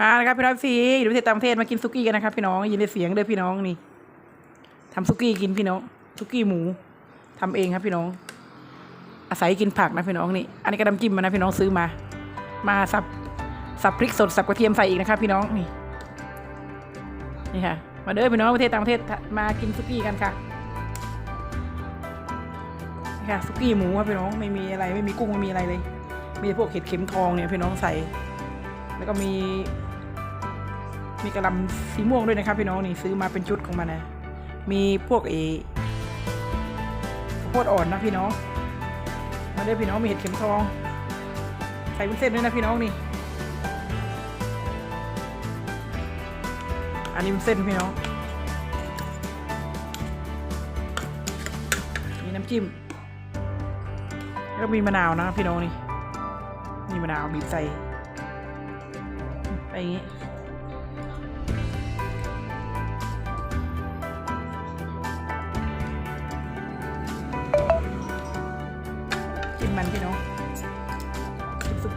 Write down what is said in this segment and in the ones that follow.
มานะครับพี่น้องสีอยู่ประเทศต่างประเทศมากินซุกี้กันนะครับพี่น้องยินได้เสียงเด้อพี่น้องนี่ทำซุกี้กินพี่น้องซุกี้หมูทำเองครับพี่น้อง อาศัยกินผักนะพี่น้องนี่ อันนี้ก็น้ำจิ้มมานะพี่น้องซื้อมา มาสับสับพริกสดสับกระเทียมใส่อีกนะครับพี่น้องนี่นี่ค่ะ มาเด้อพี่น้องประเทศต่างประเทศมากินซุกี้กันค่ะนี่ค่ะซุกี้หมูครับพี่น้องไม่มีอะไรไม่มีกุ้งไม่มีอะไรเลย มีพวกเห็ดเข็มทองเนี่ยพี่น้องใส่ แล้วก็มี มีกระลำสีม่วงด้วยนะครับพี่น้องนี่ซื้อมาเป็นชุดของมันนะ มีพวกเอข้าวโพดอ่อนนะพี่น้อง มาได้พี่น้องมีเห็ดเข็มทอง ใส่วุ้นเส้นด้วยนะพี่น้องนี่ อันนี้วุ้นเส้นพี่น้อง มีน้ำจิ้ม แล้วก็มีมะนาวนะพี่น้องนี่ มีมะนาวบีบใส่ไปอย่างงี้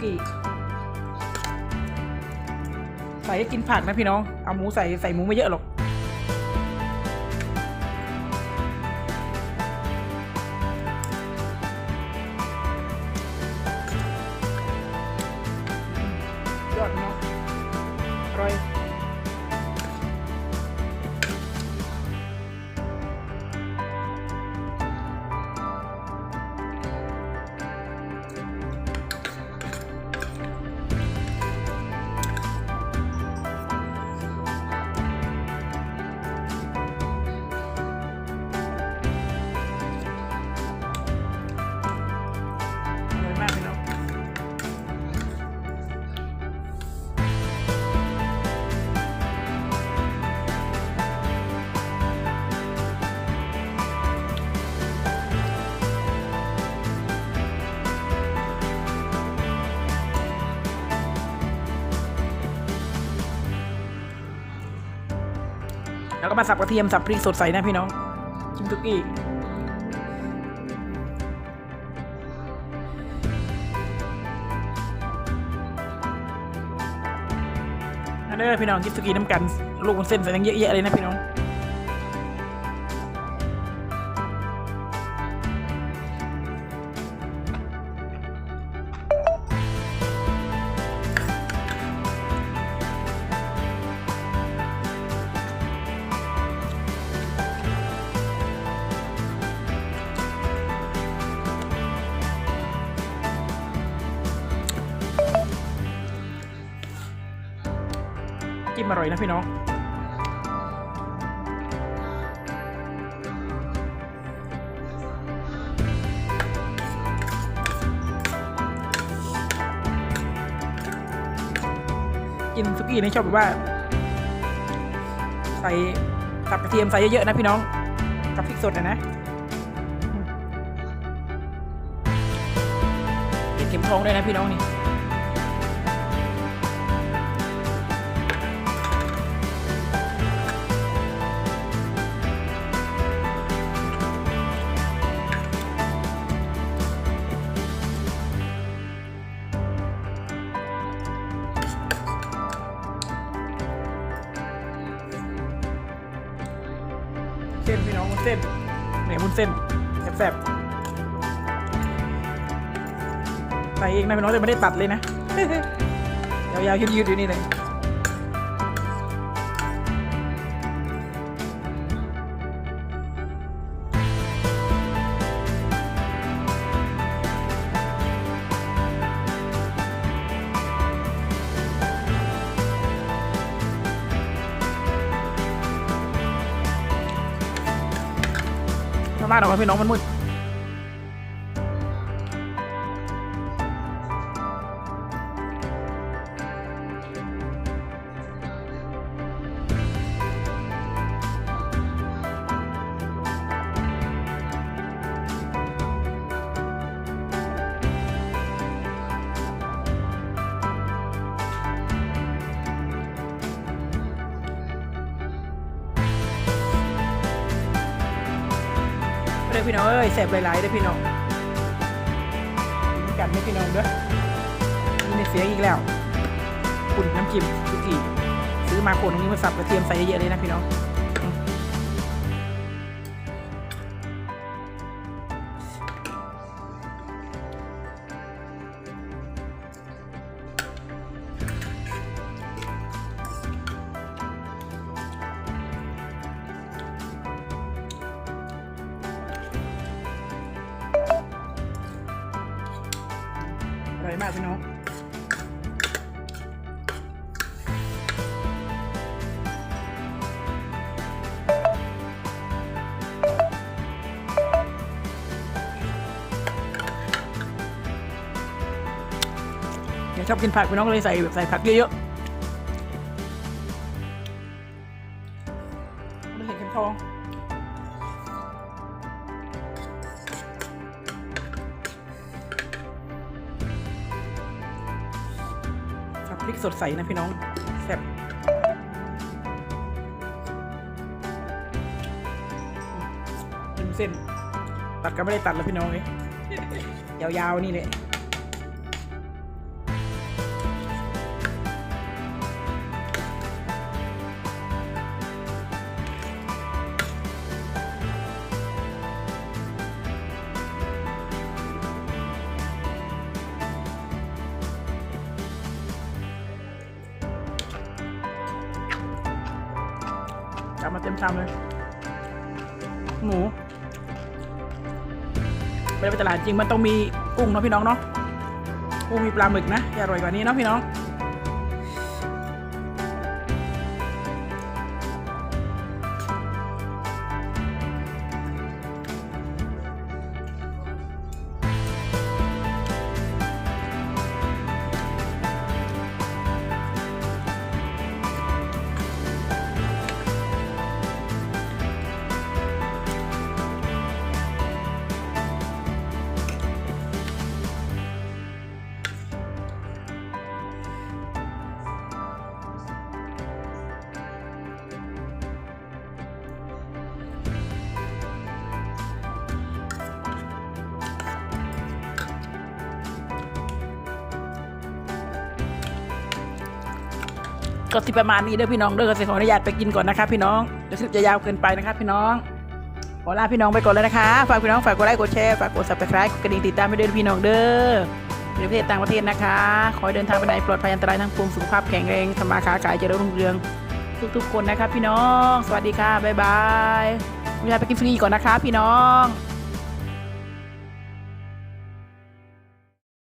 กี้ใส่ให้กินผักนะพี่น้อง เอาหมูใส่ใส่หมูไม่เยอะหรอกยอดเนาะอร่อย แล้วก็มาสับกระเทียมสับพริกสดใสนะพี่น้องชิมทุกอีกอันนี้พี่น้องกินสุกี้น้ำกัน ลูกมันเส้นใส่ตั้งเยอะแยะเลยนะพี่น้อง จิ้มอร่อยนะพี่น้องกินสุกี้นี่ชอบแบบว่า ใส่สับกระเทียมใส่เยอะๆนะพี่น้อง กับพริกสดนะนะเห็ดเข็มทองด้วยนะพี่น้องนี่ ส้นพี่น้องวุ้นเส้นเนี่ยวุ้นเส้นแซ่บใส่เองนะพี่น้องแต่ไม่ได้ตัดเลยนะยาวๆยืดๆอยู่นี่เลย บ้านออกมาพี่น้องมันมืด อพี่น้องเอ้ยแสบหลายๆเด้อพี่น้องกันไม่พี่น้องเด้อมีในเสียงอีกแล้วขุ่นน้ำจิ้มทุกทีซื้อมาคนตรงนี้มาสับกระเทียมใส่เยอะๆเลยนะพี่น้อง ชอบกินผักพี่น้องก็เลยใส่แบบใส่ผักเยอะๆไม่เห็นเข็มทองสับพริกสดใสนะพี่น้องแซ่บดูเส้นตัดก็ไม่ได้ตัดแล้วพี่น้องเลยยาวๆนี่เลย จับมาเต็มชามเลย หมูไปไปตลาดจริงมันต้องมีกุ้งเนาะพี่น้องเนาะกุ้งมีปลาหมึกนะอร่อยกว่านี้เนาะพี่น้อง ก็ที่ประมาณนี้เด้อพี่น้องเด้อก็ขออนุญาตไปกินก่อนนะคะพี่น้องเดี๋ยวคลิปจะยาวเกินไปนะคะพี่น้องขอลาพี่น้องไปก่อนเลยนะคะ ฝากพี่น้องฝากกดไลค์กดแชร์ฝากกด subscribe กดกระดิ่งติดตามไปด้วยพี่น้องเด้อในประเทศต่างประเทศนะคะ ขอเดินทางไปไหนปลอดภัยอันตรายทั้งปวงสุขภาพแข็งแรงทำมาค้าขายเจริญรุ่งเรือง ทุกๆคนนะคะพี่น้อง สวัสดีค่ะ บ๊ายบายขออนุญาตไปกินฟรีก่อนนะคะ พี่น้อง